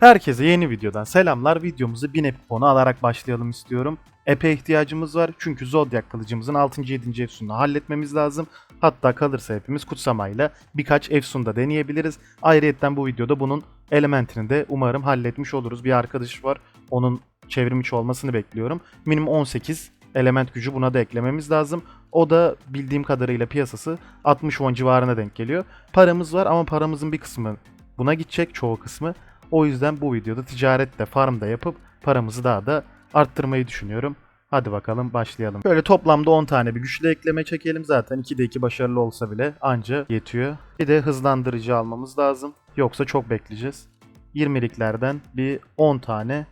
Herkese yeni videodan selamlar. Videomuzu 1000 epik puanı alarak başlayalım istiyorum. Ep'e ihtiyacımız var çünkü Zodiac kılıcımızın 6. 7. efsununu halletmemiz lazım. Hatta kalırsa hepimiz kutsamayla birkaç efsun da deneyebiliriz. Ayrıyetten bu videoda bunun elementini de umarım halletmiş oluruz. Bir arkadaş var onun çevrimiçi olmasını bekliyorum. Minimum 18 element gücü buna da eklememiz lazım. O da bildiğim kadarıyla piyasası 60 won civarına denk geliyor. Paramız var ama paramızın bir kısmı buna gidecek çoğu kısmı. O yüzden bu videoda ticarette farmda yapıp paramızı daha da arttırmayı düşünüyorum. Hadi bakalım başlayalım. Böyle toplamda 10 tane bir güçlü ekleme çekelim. Zaten 2'de 2 başarılı olsa bile anca yetiyor. Bir de hızlandırıcı almamız lazım. Yoksa çok bekleyeceğiz. 20'liklerden bir 10 tane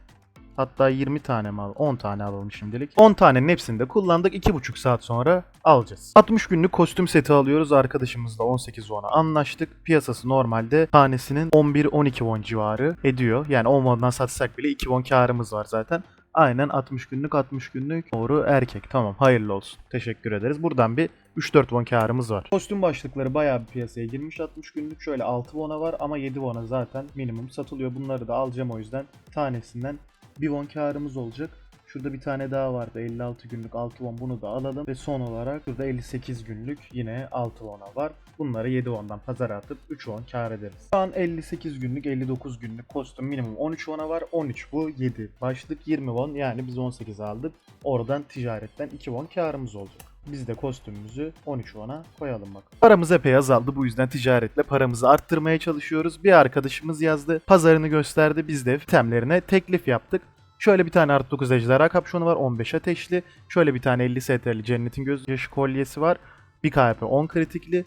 Hatta 20 tane mi al? 10 tane alalım şimdilik. 10 tanenin hepsini de kullandık. 2,5 saat sonra alacağız. 60 günlük kostüm seti alıyoruz. Arkadaşımızla 18 won'a anlaştık. Piyasası normalde tanesinin 11-12 won civarı ediyor. Yani 10 won'dan satsak bile 2 won karımız var zaten. Aynen 60 günlük 60 günlük doğru erkek. Tamam hayırlı olsun. Teşekkür ederiz. Buradan bir 3-4 won karımız var. Kostüm başlıkları bayağı bir piyasaya girmiş 60 günlük. Şöyle 6 won'a var ama 7 won'a zaten minimum satılıyor. Bunları da alacağım o yüzden tanesinden bir won karımız olacak. Şurada bir tane daha vardı 56 günlük 6 won bunu da alalım. Ve son olarak burada 58 günlük yine 6 won'a var. Bunları 7 won'dan pazara atıp 3 won kar ederiz. Şu an 58 günlük 59 günlük kostüm minimum 13 won'a var. 13 bu 7 başlık 20 won yani biz 18 aldık. Oradan ticaretten 2 won karımız olacak. Biz de kostümümüzü 13 won'a koyalım bak. Paramız epey azaldı bu yüzden ticaretle paramızı arttırmaya çalışıyoruz. Bir arkadaşımız yazdı. Pazarını gösterdi. Biz de itemlerine teklif yaptık. Şöyle bir tane artı 9 ejderha kapşonu var 15 ateşli. Şöyle bir tane 50 STR'li cennetin gözyaşı kolyesi var. 1 KP 10 kritikli.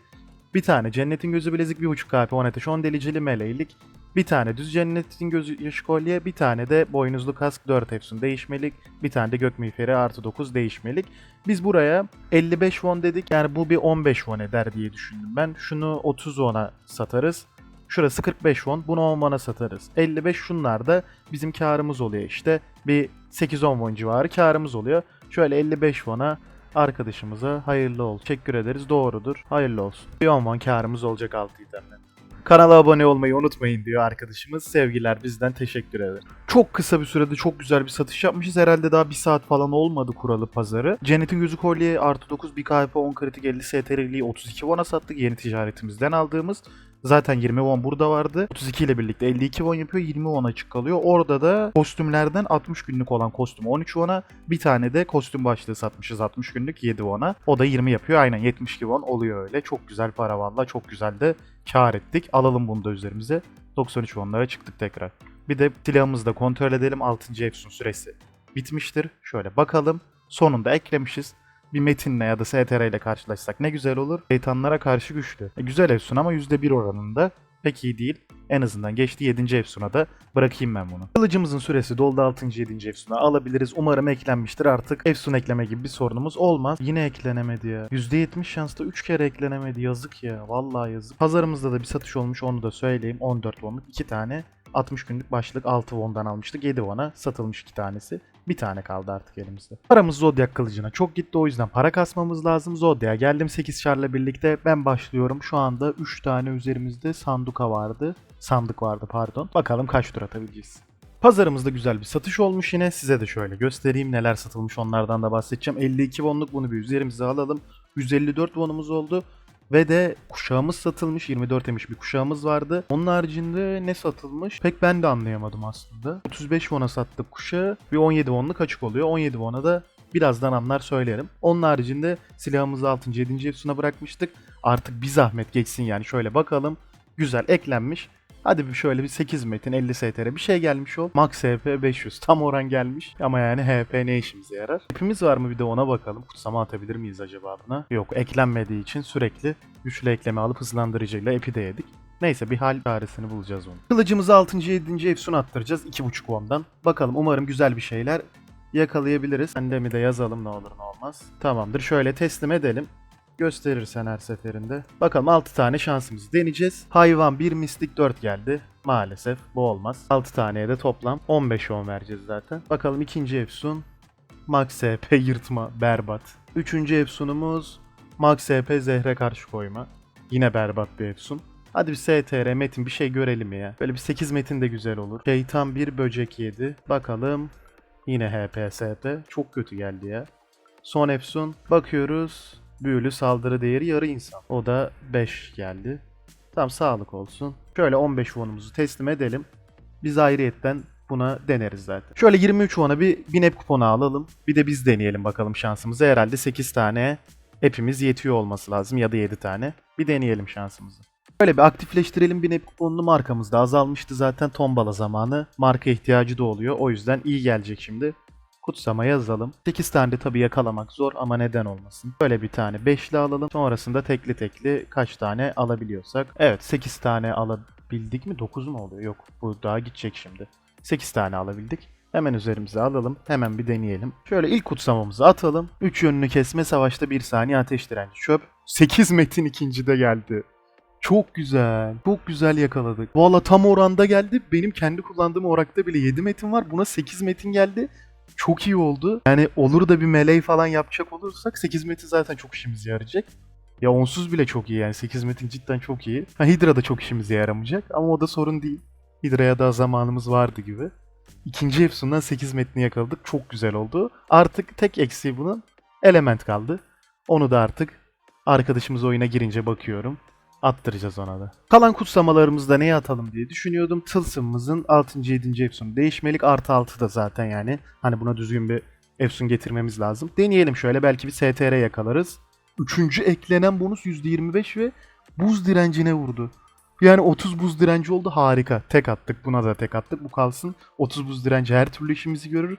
Bir tane cennetin gözü bilezik 1.5 KP 10 ateş 10 delicili meleylik. Bir tane düz cennetin gözü kolye, bir tane de boynuzlu kask 4 efsun değişmelik, bir tane de gök miğferi artı 9 değişmelik. Biz buraya 55 won dedik yani bu bir 15 won eder diye düşündüm ben. Şunu 30 won'a satarız. Şurası 45 won. Bunu 10 won'a satarız. 55 şunlar da bizim karımız oluyor işte. Bir 8-10 won civarı karımız oluyor. Şöyle 55 won'a arkadaşımıza hayırlı olsun. Teşekkür ederiz. Doğrudur. Hayırlı olsun. Bir 10 won karımız olacak 6 itemden. Kanala abone olmayı unutmayın diyor arkadaşımız. Sevgiler bizden teşekkür ederim. Çok kısa bir sürede çok güzel bir satış yapmışız. Herhalde daha bir saat falan olmadı kuralı pazarı. Cennet'in gözü kolye artı 9 bir KP 10 kritik 50 STR'liği 32 won'a sattık. Yeni ticaretimizden aldığımız. Zaten 20 won burada vardı. 32 ile birlikte 52 won yapıyor. 20 won açık kalıyor. Orada da kostümlerden 60 günlük olan kostüm 13 won'a. Bir tane de kostüm başlığı satmışız 60 günlük 7 won'a. O da 20 yapıyor. Aynen 72 won oluyor öyle. Çok güzel para valla. Çok güzel de kar ettik. Alalım bunu da üzerimize. 93 won'lara çıktık tekrar. Bir de silahımızı da kontrol edelim. 6. Efsun süresi bitmiştir. Şöyle bakalım. Sonunda eklemişiz bir metinle ya da STR ile karşılaşsak ne güzel olur. Şeytanlara karşı güçlü. E, güzel Efsun ama %1 oranında pek iyi değil. En azından geçti 7. Efsun'a da bırakayım ben bunu. Kılıcımızın süresi doldu 6. 7. Efsun'a alabiliriz. Umarım eklenmiştir artık. Efsun ekleme gibi bir sorunumuz olmaz. Yine eklenemedi ya. %70 şansla 3 kere eklenemedi. Yazık ya. Vallahi yazık. Pazarımızda da bir satış olmuş onu da söyleyeyim. 14 wonluk 2 tane 60 günlük başlık 6 won'dan almıştık. 7 won'a satılmış 2 tanesi. Bir tane kaldı artık elimizde. Paramız Zodiac kılıcına çok gitti o yüzden para kasmamız lazım. Zodiac'a geldim 8 şarla birlikte ben başlıyorum. Şu anda 3 tane üzerimizde sanduka vardı. Sandık vardı pardon. Bakalım kaç tur atabileceğiz. Pazarımızda güzel bir satış olmuş yine. Size de şöyle göstereyim neler satılmış onlardan da bahsedeceğim. 52 wonluk bunu bir üzerimize alalım. 154 wonumuz oldu. Ve de kuşağımız satılmış. 24 emiş bir kuşağımız vardı. Onun haricinde ne satılmış? Pek ben de anlayamadım aslında. 35 won'a sattık kuşağı. Bir 17 won'luk açık oluyor. 17 won'a da birazdan anlar söylerim. Onun haricinde silahımızı 6. 7. efsuna bırakmıştık. Artık bir zahmet geçsin yani. Şöyle bakalım. Güzel eklenmiş. Hadi bir şöyle bir 8 metin 50 STR bir şey gelmiş ol. Max HP 500 tam oran gelmiş. Ama yani HP ne işimize yarar? Hepimiz var mı bir de ona bakalım. Kutsama atabilir miyiz acaba buna? Yok eklenmediği için sürekli güçlü ekleme alıp hızlandırıcıyla epi de yedik. Neyse bir hal çaresini bulacağız onu. Kılıcımızı 6. 7. efsun attıracağız 2.5 won'dan. Bakalım umarım güzel bir şeyler yakalayabiliriz. Kendimi de yazalım ne olur ne olmaz. Tamamdır şöyle teslim edelim gösterirsen her seferinde. Bakalım 6 tane şansımızı deneyeceğiz. Hayvan 1 mistik 4 geldi. Maalesef bu olmaz. 6 taneye de toplam 15 10 vereceğiz zaten. Bakalım ikinci Efsun. Max HP yırtma berbat. Üçüncü Efsunumuz Max HP zehre karşı koyma. Yine berbat bir Efsun. Hadi bir STR metin bir şey görelim ya. Böyle bir 8 metin de güzel olur. Şeytan bir böcek yedi. Bakalım. Yine HPSP. Çok kötü geldi ya. Son Efsun. Bakıyoruz. Büyülü saldırı değeri yarı insan. O da 5 geldi. Tam sağlık olsun. Şöyle 15 wonumuzu teslim edelim. Biz ayrıyetten buna deneriz zaten. Şöyle 23 won'a bir binep kuponu alalım. Bir de biz deneyelim bakalım şansımızı. Herhalde 8 tane hepimiz yetiyor olması lazım ya da 7 tane. Bir deneyelim şansımızı. Böyle bir aktifleştirelim binep kuponunu markamızda azalmıştı zaten tombala zamanı. Marka ihtiyacı da oluyor. O yüzden iyi gelecek şimdi. Kutsama yazalım. 8 tane de tabii yakalamak zor ama neden olmasın. Böyle bir tane 5'li alalım. Sonrasında tekli tekli kaç tane alabiliyorsak. Evet 8 tane alabildik mi? 9 mu oluyor? Yok bu daha gidecek şimdi. 8 tane alabildik. Hemen üzerimize alalım. Hemen bir deneyelim. Şöyle ilk kutsamamızı atalım. 3 yönünü kesme savaşta 1 saniye ateş direnci çöp. 8 metin ikinci de geldi. Çok güzel. Çok güzel yakaladık. Valla tam oranda geldi. Benim kendi kullandığım orakta bile 7 metin var. Buna 8 metin geldi. Çok iyi oldu. Yani olur da bir melee falan yapacak olursak 8 metin zaten çok işimize yarayacak. Ya onsuz bile çok iyi yani 8 metin cidden çok iyi. Ha Hydra da çok işimize yaramayacak ama o da sorun değil. Hydra'ya daha zamanımız vardı gibi. İkinci Efsun'dan 8 metni yakaladık. Çok güzel oldu. Artık tek eksiği bunun element kaldı. Onu da artık arkadaşımız oyuna girince bakıyorum. Attıracağız ona da. Kalan kutsamalarımızda neye atalım diye düşünüyordum. Tılsımımızın 6. 7. Efsun değişmelik artı 6 da zaten yani. Hani buna düzgün bir Efsun getirmemiz lazım. Deneyelim şöyle belki bir STR yakalarız. Üçüncü eklenen bonus %25 ve buz direncine vurdu. Yani 30 buz direnci oldu harika. Tek attık buna da tek attık. Bu kalsın. 30 buz direnci her türlü işimizi görür.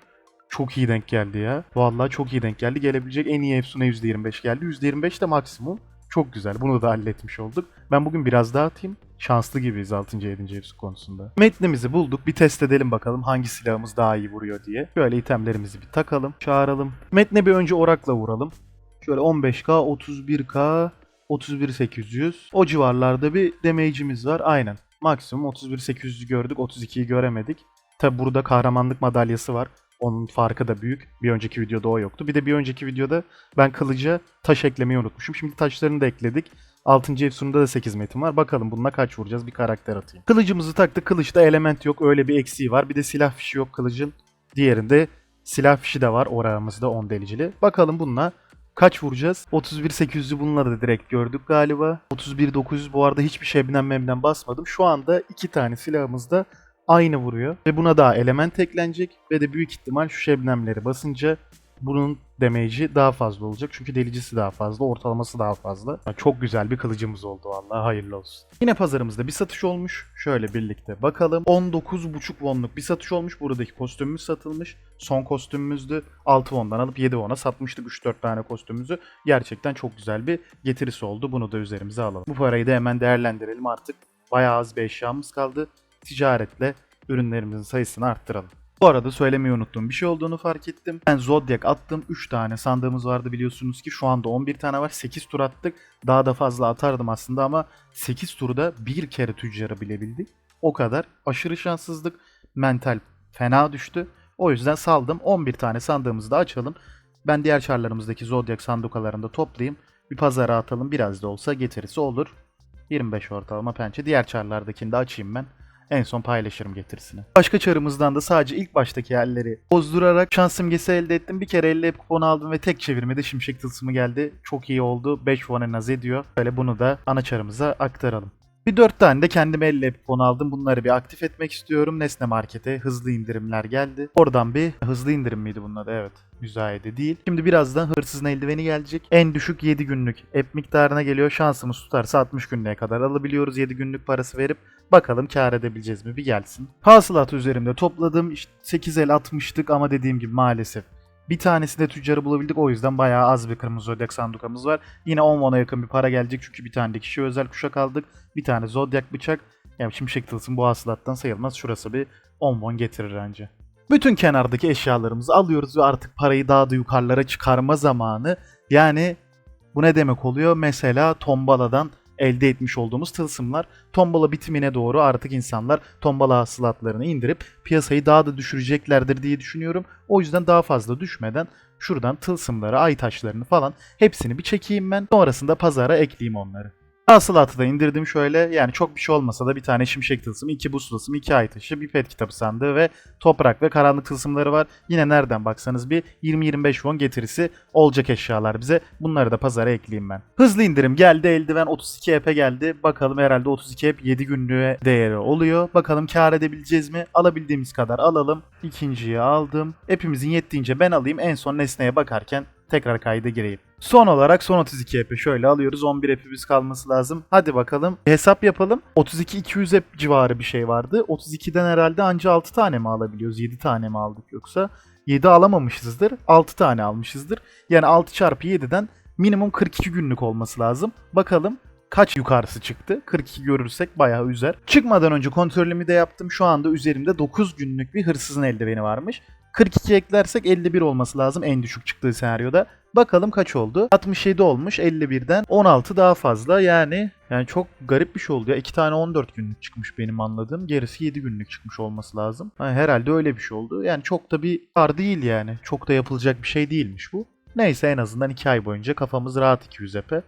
Çok iyi denk geldi ya. Vallahi çok iyi denk geldi. Gelebilecek en iyi Efsun'a %25 geldi. %25 de maksimum. Çok güzel. Bunu da halletmiş olduk. Ben bugün biraz daha atayım. Şanslı gibiyiz 6. 7. Efsun konusunda. Metnimizi bulduk. Bir test edelim bakalım hangi silahımız daha iyi vuruyor diye. Şöyle itemlerimizi bir takalım. Çağıralım. Metne bir önce orakla vuralım. Şöyle 15k, 31k, 31800. O civarlarda bir damage'imiz var. Aynen. Maksimum 31800'ü gördük. 32'yi göremedik. Tabi burada kahramanlık madalyası var. Onun farkı da büyük. Bir önceki videoda o yoktu. Bir de bir önceki videoda ben kılıca taş eklemeyi unutmuşum. Şimdi taşlarını da ekledik. 6. Efsun'da da 8 metin var. Bakalım bununla kaç vuracağız bir karakter atayım. Kılıcımızı taktık. Kılıçta element yok. Öyle bir eksiği var. Bir de silah fişi yok kılıcın. Diğerinde silah fişi de var orağımızda 10 delicili. Bakalım bununla kaç vuracağız? 31.800'ü bununla da direkt gördük galiba. 31.900 bu arada hiçbir şebnem memden basmadım. Şu anda iki tane silahımız da aynı vuruyor. Ve buna daha element eklenecek. Ve de büyük ihtimal şu şebnemleri basınca bunun damage'i daha fazla olacak. Çünkü delicisi daha fazla, ortalaması daha fazla. Yani çok güzel bir kılıcımız oldu vallahi hayırlı olsun. Yine pazarımızda bir satış olmuş. Şöyle birlikte bakalım. 19,5 wonluk bir satış olmuş. Buradaki kostümümüz satılmış. Son kostümümüzdü. 6 won'dan alıp 7 won'a satmıştık 3-4 tane kostümümüzü. Gerçekten çok güzel bir getirisi oldu. Bunu da üzerimize alalım. Bu parayı da hemen değerlendirelim artık. Bayağı az bir eşyamız kaldı. Ticaretle ürünlerimizin sayısını arttıralım. Bu arada söylemeyi unuttuğum bir şey olduğunu fark ettim. Ben Zodiac attım. 3 tane sandığımız vardı biliyorsunuz ki. Şu anda 11 tane var. 8 tur attık. Daha da fazla atardım aslında ama 8 turda bir kere tüccarı bilebildik. O kadar. Aşırı şanssızlık. Mental fena düştü. O yüzden saldım. 11 tane sandığımızı da açalım. Ben diğer çarlarımızdaki Zodiac sandukalarını da toplayayım. Bir pazara atalım. Biraz da olsa getirisi olur. 25 ortalama pençe. Diğer çarlardakini de açayım ben. En son paylaşırım getirisini. Başka çarımızdan da sadece ilk baştaki yerleri bozdurarak şans simgesi elde ettim. Bir kere 50 hep kupon aldım ve tek çevirmede şimşek tılsımı geldi. Çok iyi oldu. 5 puan en az ediyor. Böyle bunu da ana çarımıza aktaralım. Bir 4 tane de kendime 50 hep kupon aldım. Bunları bir aktif etmek istiyorum. Nesne Market'e hızlı indirimler geldi. Oradan bir hızlı indirim miydi bunun? Evet. Müzayede değil. Şimdi birazdan hırsızın eldiveni gelecek. En düşük 7 günlük app miktarına geliyor. Şansımız tutarsa 60 günlüğe kadar alabiliyoruz 7 günlük parası verip. Bakalım kar edebileceğiz mi bir gelsin. Hasılatı üzerimde topladım. İşte 8 el atmıştık ama dediğim gibi maalesef. Bir tanesinde tüccarı bulabildik o yüzden bayağı az bir kırmızı zodyak sandukamız var. Yine 10 won'a yakın bir para gelecek çünkü bir tane de kişi özel kuşak aldık. Bir tane zodyak bıçak. Yani şimşek tılsım bu hasılattan sayılmaz. Şurası bir 10 won getirir bence. Bütün kenardaki eşyalarımızı alıyoruz ve artık parayı daha da yukarılara çıkarma zamanı. Yani bu ne demek oluyor? Mesela tombaladan elde etmiş olduğumuz tılsımlar tombala bitimine doğru artık insanlar tombala hasılatlarını indirip piyasayı daha da düşüreceklerdir diye düşünüyorum. O yüzden daha fazla düşmeden şuradan tılsımları, ay taşlarını falan hepsini bir çekeyim ben. Sonrasında pazara ekleyeyim onları. Hasılatı da indirdim şöyle. Yani çok bir şey olmasa da bir tane şimşek tılsımı, iki buz tılsımı, iki ay taşı, bir pet kitabı sandığı ve toprak ve karanlık tılsımları var. Yine nereden baksanız bir 20-25 won getirisi olacak eşyalar bize. Bunları da pazara ekleyeyim ben. Hızlı indirim geldi. Eldiven 32 EP geldi. Bakalım herhalde 32 EP 7 günlüğe değeri oluyor. Bakalım kar edebileceğiz mi? Alabildiğimiz kadar alalım. İkinciyi aldım. Hepimizin yettiğince ben alayım. En son nesneye bakarken tekrar kayda gireyim. Son olarak son 32 EP şöyle alıyoruz. 11 EP'imiz kalması lazım. Hadi bakalım. Hesap yapalım. 32 200 EP civarı bir şey vardı. 32'den herhalde anca 6 tane mi alabiliyoruz? 7 tane mi aldık yoksa? 7 alamamışızdır. 6 tane almışızdır. Yani 6 çarpı 7'den minimum 42 günlük olması lazım. Bakalım kaç yukarısı çıktı. 42 görürsek bayağı üzer. Çıkmadan önce kontrolümü de yaptım. Şu anda üzerimde 9 günlük bir hırsızın eldiveni varmış. 42 eklersek 51 olması lazım en düşük çıktığı senaryoda. Bakalım kaç oldu? 67 olmuş 51'den 16 daha fazla yani yani çok garip bir şey oldu ya. 2 tane 14 günlük çıkmış benim anladığım. Gerisi 7 günlük çıkmış olması lazım. Ha, herhalde öyle bir şey oldu. Yani çok da bir kar değil yani. Çok da yapılacak bir şey değilmiş bu. Neyse en azından 2 ay boyunca kafamız rahat 200 epe.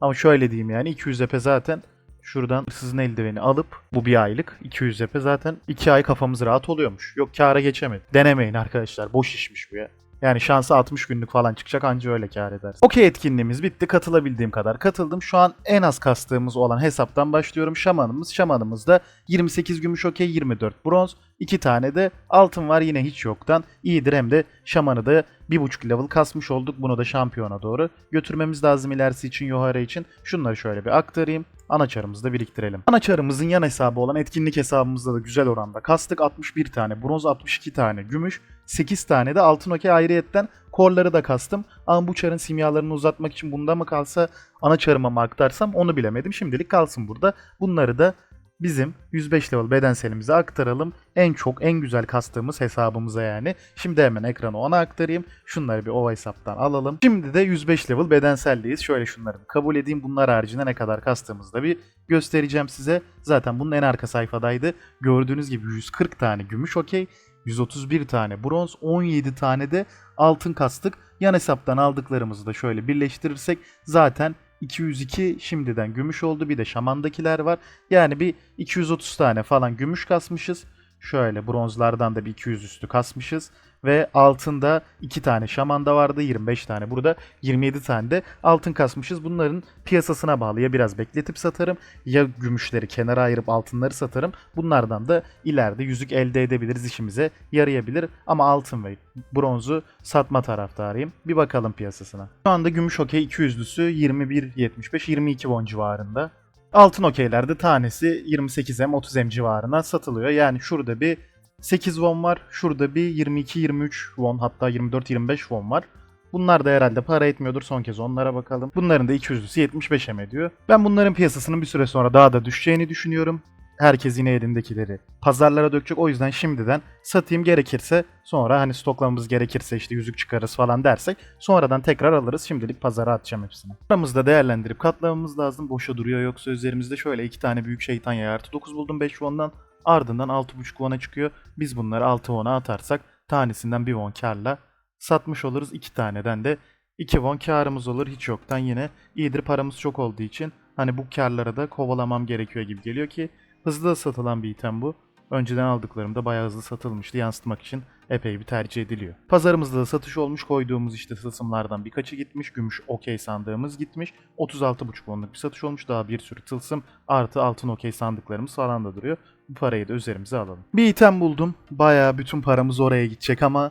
Ama şöyle diyeyim yani 200 epe zaten şuradan hırsızın eldiveni alıp bu bir aylık 200 epe zaten 2 ay kafamız rahat oluyormuş. Yok kâra geçemedi. Denemeyin arkadaşlar boş işmiş bu ya. Yani şansı 60 günlük falan çıkacak anca öyle kâr edersin. Okey etkinliğimiz bitti. Katılabildiğim kadar katıldım. Şu an en az kastığımız olan hesaptan başlıyorum. Şamanımız. Şamanımızda 28 gümüş okey 24 bronz. 2 tane de altın var yine hiç yoktan. İyidir hem de şamanı da 1.5 level kasmış olduk. Bunu da şampiyona doğru götürmemiz lazım ilerisi için Yohara için. Şunları şöyle bir aktarayım. Anaçarımızı da biriktirelim. Anaçarımızın yan hesabı olan etkinlik hesabımızda da güzel oranda kastık. 61 tane bronz, 62 tane gümüş, 8 tane de altın okey ayrıyetten korları da kastım. Ama bu çarın simyalarını uzatmak için bunda mı kalsa ana çarıma mı aktarsam onu bilemedim. Şimdilik kalsın burada. Bunları da bizim 105 level bedenselimize aktaralım. En çok en güzel kastığımız hesabımıza yani. Şimdi hemen ekranı ona aktarayım. Şunları bir o hesaptan alalım. Şimdi de 105 level bedenseldeyiz. Şöyle şunları kabul edeyim. Bunlar haricinde ne kadar kastığımızı da bir göstereceğim size. Zaten bunun en arka sayfadaydı. Gördüğünüz gibi 140 tane gümüş okey. 131 tane bronz, 17 tane de altın kastık. Yan hesaptan aldıklarımızı da şöyle birleştirirsek zaten 202 şimdiden gümüş oldu. Bir de şamandakiler var. Yani bir 230 tane falan gümüş kasmışız. Şöyle bronzlardan da bir 200 üstü kasmışız. Ve altında 2 tane şamanda vardı. 25 tane burada. 27 tane de altın kasmışız. Bunların piyasasına bağlı. Ya biraz bekletip satarım. Ya gümüşleri kenara ayırıp altınları satarım. Bunlardan da ileride yüzük elde edebiliriz. işimize yarayabilir. Ama altın ve bronzu satma taraftarıyım. Bir bakalım piyasasına. Şu anda gümüş okey 200'lüsü 21.75-22 won civarında. Altın okeylerde tanesi 28M 30M civarına satılıyor. Yani şurada bir 8 won var. Şurada bir 22-23 won hatta 24-25 won var. Bunlar da herhalde para etmiyordur. Son kez onlara bakalım. Bunların da 200'lüsü 75 M ediyor. Ben bunların piyasasının bir süre sonra daha da düşeceğini düşünüyorum. Herkes yine elindekileri pazarlara dökecek. O yüzden şimdiden satayım gerekirse sonra hani stoklamamız gerekirse işte yüzük çıkarız falan dersek sonradan tekrar alırız. Şimdilik pazara atacağım hepsini. Paramızda değerlendirip katlamamız lazım. Boşa duruyor yoksa üzerimizde şöyle iki tane büyük şeytan yayı artı 9 buldum 5 won'dan. Ardından 6.5 won'a çıkıyor. Biz bunları 6 won'a atarsak tanesinden 1 won karla satmış oluruz. 2 taneden de 2 won karımız olur. Hiç yoktan yine iyidir paramız çok olduğu için hani bu karlara da kovalamam gerekiyor gibi geliyor ki hızlı da satılan bir item bu. Önceden aldıklarımda bayağı hızlı satılmıştı. Yansıtmak için epey bir tercih ediliyor. Pazarımızda da satış olmuş. Koyduğumuz işte tılsımlardan birkaçı gitmiş. Gümüş okey sandığımız gitmiş. 36,5 wonluk bir satış olmuş. Daha bir sürü tılsım artı altın okey sandıklarımız falan da duruyor. Bu parayı da üzerimize alalım. Bir item buldum. Bayağı bütün paramız oraya gidecek ama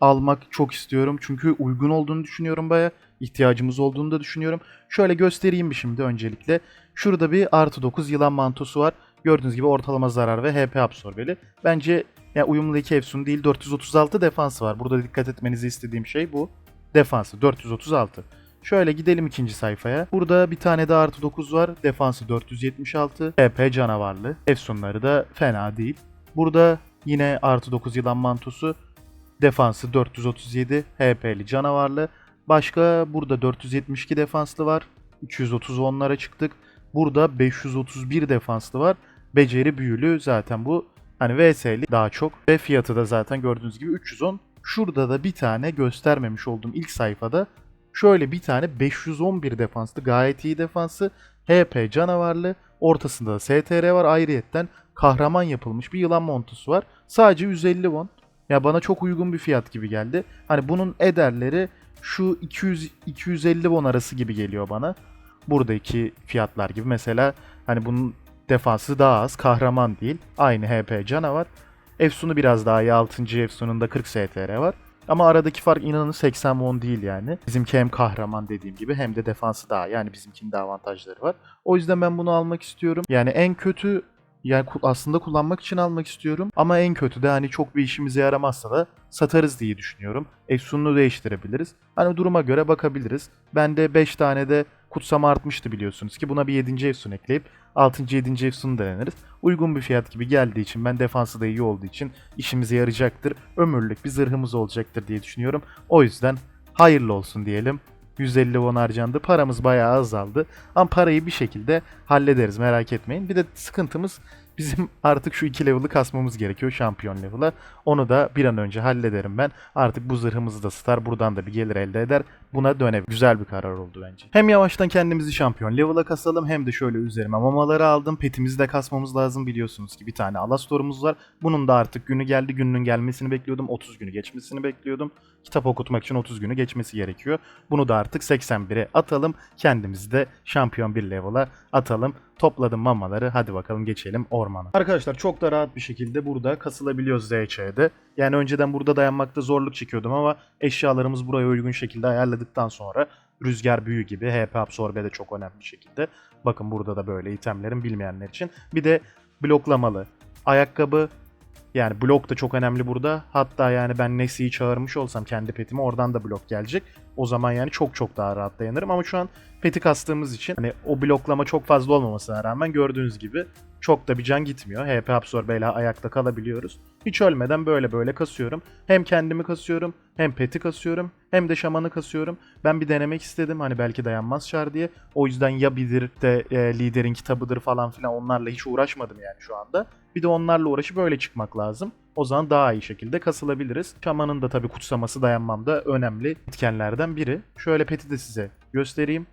almak çok istiyorum. Çünkü uygun olduğunu düşünüyorum baya. ihtiyacımız olduğunu da düşünüyorum. Şöyle göstereyim bir şimdi öncelikle. Şurada bir artı 9 yılan mantosu var. Gördüğünüz gibi ortalama zarar ve HP absorbeli. Bence ya uyumlu iki Efsun değil 436 defansı var. Burada dikkat etmenizi istediğim şey bu. Defansı 436. Şöyle gidelim ikinci sayfaya. Burada bir tane de artı 9 var. Defansı 476. HP canavarlı. Efsunları da fena değil. Burada yine artı 9 yılan mantosu. Defansı 437. HP'li canavarlı. Başka burada 472 defanslı var. 230 onlara çıktık. Burada 531 defanslı var. Beceri büyülü zaten bu hani VS'li daha çok ve fiyatı da zaten gördüğünüz gibi 310. Şurada da bir tane göstermemiş olduğum ilk sayfada şöyle bir tane 511 defanslı gayet iyi defansı HP canavarlı. Ortasında da STR var. Ayrıyetten kahraman yapılmış bir yılan montusu var. Sadece 150 won. Ya bana çok uygun bir fiyat gibi geldi. Hani bunun ederleri şu 200 250 won arası gibi geliyor bana. Buradaki fiyatlar gibi. Mesela hani bunun defansı daha az. Kahraman değil. Aynı HP canavar. Efsun'u biraz daha iyi. 6. Efsun'un 40 STR var. Ama aradaki fark inanın 80 won değil yani. Bizimki hem kahraman dediğim gibi hem de defansı daha. Yani bizimkinin de avantajları var. O yüzden ben bunu almak istiyorum. Yani en kötü yani aslında kullanmak için almak istiyorum. Ama en kötü de hani çok bir işimize yaramazsa da satarız diye düşünüyorum. Efsun'unu değiştirebiliriz. Hani duruma göre bakabiliriz. Bende 5 tane de kutsama artmıştı biliyorsunuz ki. Buna bir 7. Efsun ekleyip 6. 7. Efsun'u deneriz. Uygun bir fiyat gibi geldiği için ben defansı da iyi olduğu için işimize yarayacaktır. Ömürlük bir zırhımız olacaktır diye düşünüyorum. O yüzden hayırlı olsun diyelim. 150 won harcandı. Paramız bayağı azaldı. Ama parayı bir şekilde hallederiz merak etmeyin. Bir de sıkıntımız bizim artık şu 2 level'ı kasmamız gerekiyor şampiyon level'a. Onu da bir an önce hallederim ben. Artık bu zırhımızı da star buradan da bir gelir elde eder. Buna dönebilir. Güzel bir karar oldu bence. Hem yavaştan kendimizi şampiyon level'a kasalım hem de şöyle üzerime mamaları aldım. Petimizi de kasmamız lazım biliyorsunuz ki bir tane Alastor'umuz var. Bunun da artık günü geldi. Gününün gelmesini bekliyordum. 30 günü geçmesini bekliyordum. Kitap okutmak için 30 günü geçmesi gerekiyor. Bunu da artık 81'e atalım. Kendimizi de şampiyon bir level'a atalım. Topladım mamaları. Hadi bakalım geçelim ormana. Arkadaşlar çok da rahat bir şekilde burada kasılabiliyoruz ZC'de. Yani önceden burada dayanmakta zorluk çekiyordum ama eşyalarımız buraya uygun şekilde ayarladıktan sonra rüzgar büyü gibi HP absorbe de çok önemli bir şekilde. Bakın burada da böyle itemlerin bilmeyenler için. Bir de bloklamalı ayakkabı yani blok da çok önemli burada. Hatta yani ben Nessie'yi çağırmış olsam kendi petime oradan da blok gelecek. O zaman yani çok çok daha rahat dayanırım. Ama şu an peti kastığımız için hani o bloklama çok fazla olmamasına rağmen gördüğünüz gibi çok da bir can gitmiyor. HP absorbeyle ayakta kalabiliyoruz. Hiç ölmeden böyle böyle kasıyorum. Hem kendimi kasıyorum, hem peti kasıyorum, hem de şamanı kasıyorum. Ben bir denemek istedim hani belki dayanmaz şar diye. O yüzden ya bilir de e, liderin kitabıdır falan filan onlarla hiç uğraşmadım yani şu anda. Bir de onlarla uğraşıp böyle çıkmak lazım. O zaman daha iyi şekilde kasılabiliriz. Şamanın da tabii kutsaması dayanmamda önemli etkenlerden biri. Şöyle peti de size göstereyim.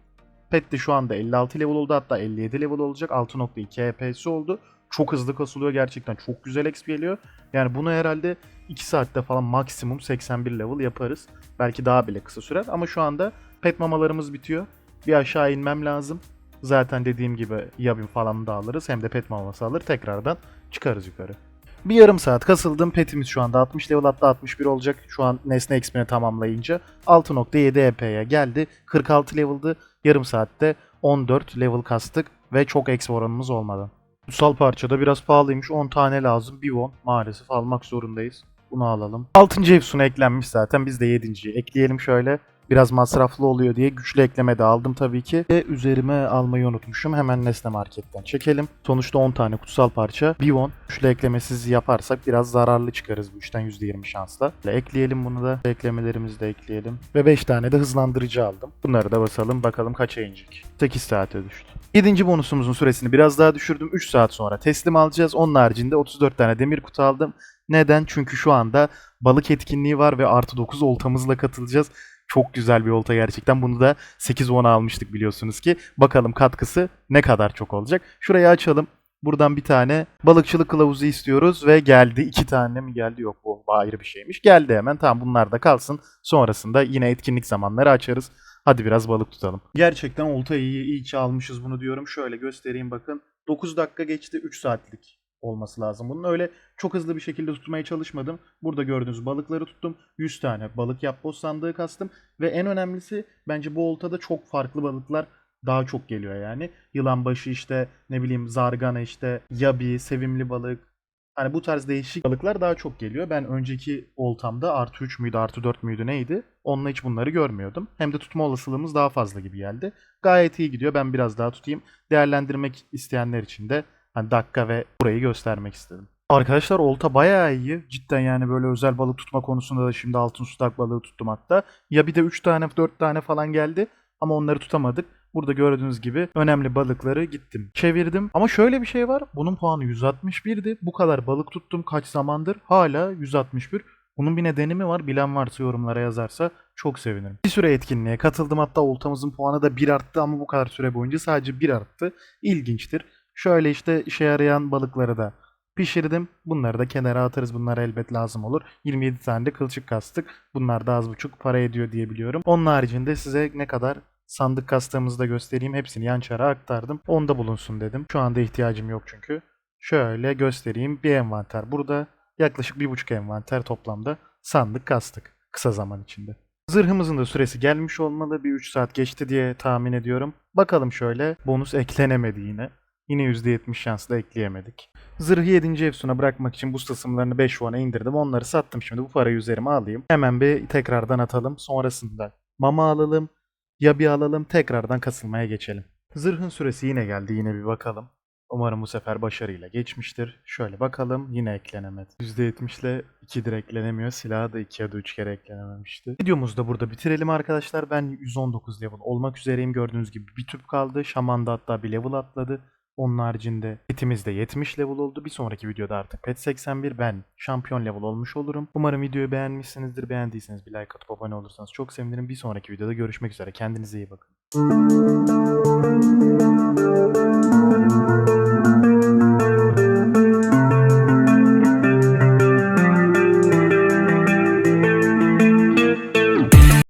Pet de şu anda 56 level oldu hatta 57 level olacak. 6.2 HP'si oldu. Çok hızlı kasılıyor gerçekten. Çok güzel XP geliyor. Yani bunu herhalde 2 saatte falan maksimum 81 level yaparız. Belki daha bile kısa sürer ama şu anda pet mamalarımız bitiyor. Bir aşağı inmem lazım. Zaten dediğim gibi yabim falan da alırız. Hem de pet maması alır. Tekrardan çıkarız yukarı. Bir yarım saat kasıldım. Petimiz şu anda 60 level hatta 61 olacak. Şu an nesne XP'ni tamamlayınca 6.7 EP'ye geldi. 46 level'dı. Yarım saatte 14 level kastık ve çok exp oranımız olmadan. Kutsal parçada biraz pahalıymış. 10 tane lazım. Bir won maalesef almak zorundayız. Bunu alalım. 6. Efsun'a eklenmiş zaten. Biz de 7. ekleyelim şöyle. Biraz masraflı oluyor diye güçlü ekleme de aldım tabii ki. Ve üzerime almayı unutmuşum. Hemen Nesne Market'ten çekelim. Sonuçta 10 tane kutsal parça. Bir won. Güçlü eklemesiz yaparsak biraz zararlı çıkarız bu işten %20 şansla. Böyle ekleyelim bunu da. Eklemelerimizi de ekleyelim. Ve 5 tane de hızlandırıcı aldım. Bunları da basalım. Bakalım kaça inecek. 8 saate düştü. 7. bonusumuzun süresini biraz daha düşürdüm. 3 saat sonra teslim alacağız. Onun haricinde 34 tane demir kutu aldım. Neden? Çünkü şu anda balık etkinliği var ve artı 9 oltamızla katılacağız. Çok güzel bir olta gerçekten. Bunu da 8-10 almıştık biliyorsunuz ki. Bakalım katkısı ne kadar çok olacak. Şurayı açalım. Buradan bir tane balıkçılık kılavuzu istiyoruz ve geldi. iki tane mi geldi? Yok bu ayrı bir şeymiş. Geldi hemen. Tamam bunlar da kalsın. Sonrasında yine etkinlik zamanları açarız. Hadi biraz balık tutalım. Gerçekten olta iyi, iyi ki almışız bunu diyorum. Şöyle göstereyim bakın. 9 dakika geçti 3 saatlik olması lazım. Bunun öyle çok hızlı bir şekilde tutmaya çalışmadım. Burada gördüğünüz balıkları tuttum. 100 tane balık yapboz sandığı kastım. Ve en önemlisi bence bu oltada çok farklı balıklar daha çok geliyor yani. Yılanbaşı işte ne bileyim zargana işte yabi, sevimli balık. Hani bu tarz değişik balıklar daha çok geliyor. Ben önceki oltamda artı 3 müydü artı 4 müydü neydi? Onunla hiç bunları görmüyordum. Hem de tutma olasılığımız daha fazla gibi geldi. Gayet iyi gidiyor. Ben biraz daha tutayım. Değerlendirmek isteyenler için de hani dakika ve burayı göstermek istedim. Arkadaşlar olta bayağı iyi. Cidden yani böyle özel balık tutma konusunda da şimdi altın sudak balığı tuttum hatta. Ya bir de 3 tane 4 tane falan geldi ama onları tutamadık. Burada gördüğünüz gibi önemli balıkları gittim. Çevirdim. Ama şöyle bir şey var. Bunun puanı 161'di. Bu kadar balık tuttum kaç zamandır. Hala 161. Bunun bir nedeni mi var? Bilen varsa yorumlara yazarsa çok sevinirim. Bir süre etkinliğe katıldım hatta oltamızın puanı da 1 arttı ama bu kadar süre boyunca sadece 1 arttı. İlginçtir. Şöyle işte işe yarayan balıkları da pişirdim. Bunları da kenara atarız. Bunlar elbet lazım olur. 27 tane de kılçık kastık. Bunlar da az buçuk para ediyor diye biliyorum. Onun haricinde size ne kadar sandık kastığımızı da göstereyim. Hepsini yan çara aktardım. Onda bulunsun dedim. Şu anda ihtiyacım yok çünkü. Şöyle göstereyim. Bir envanter burada. Yaklaşık bir buçuk envanter toplamda sandık kastık. Kısa zaman içinde. Zırhımızın da süresi gelmiş olmalı. Bir 3 saat geçti diye tahmin ediyorum. Bakalım şöyle. Bonus eklenemedi yine. Yine %70 şansla ekleyemedik. Zırhı 7. Efsun'a bırakmak için boost tılsımlarını 5 won'a indirdim. Onları sattım şimdi. Bu parayı üzerime alayım. Hemen bir tekrardan atalım. Sonrasında mama alalım. Yabi alalım. Tekrardan kasılmaya geçelim. Zırhın süresi yine geldi. Yine bir bakalım. Umarım bu sefer başarıyla geçmiştir. Şöyle bakalım yine eklenemedi. %70 ile 2 dir. Silahı da 2 ya da 3 kere eklenememişti. Videomuzu da burada bitirelim arkadaşlar. Ben 119 level olmak üzereyim. Gördüğünüz gibi bir tüp kaldı. Şaman da hatta bir level atladı. Onun haricinde petimiz de 70 level oldu. Bir sonraki videoda artık pet 81 ben şampiyon level olmuş olurum. Umarım videoyu beğenmişsinizdir. Beğendiyseniz bir like atıp abone olursanız çok sevinirim. Bir sonraki videoda görüşmek üzere. Kendinize iyi bakın.